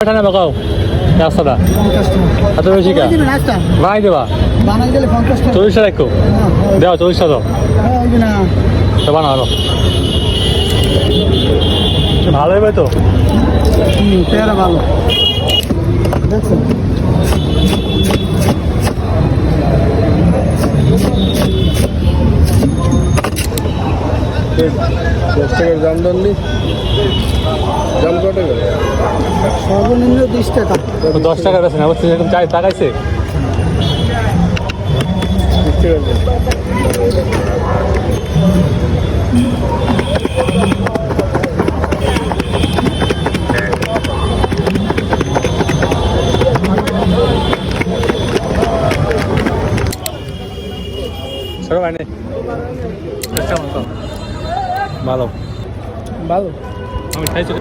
কয়টা নেবে রাস্তাটা। এত বেশি কা বানাই দেবা। বানাই দিলে পঞ্চাশ টাকা। চল্লিশটা রাখো। দেওয়া চল্লিশটা দাও। হ্যাঁ, তো বানাও আরও। ভালো হবে তো? পেয়ারা ভালো। দেখছেন দশ টাকার দাম দাম কত করে? সর্বনিম্ন বিশ টাকা। দশ টাকা বেছে না এরকম চাই টাকার দাম। ছোট ভালো। ভালো। আমি খাইছি।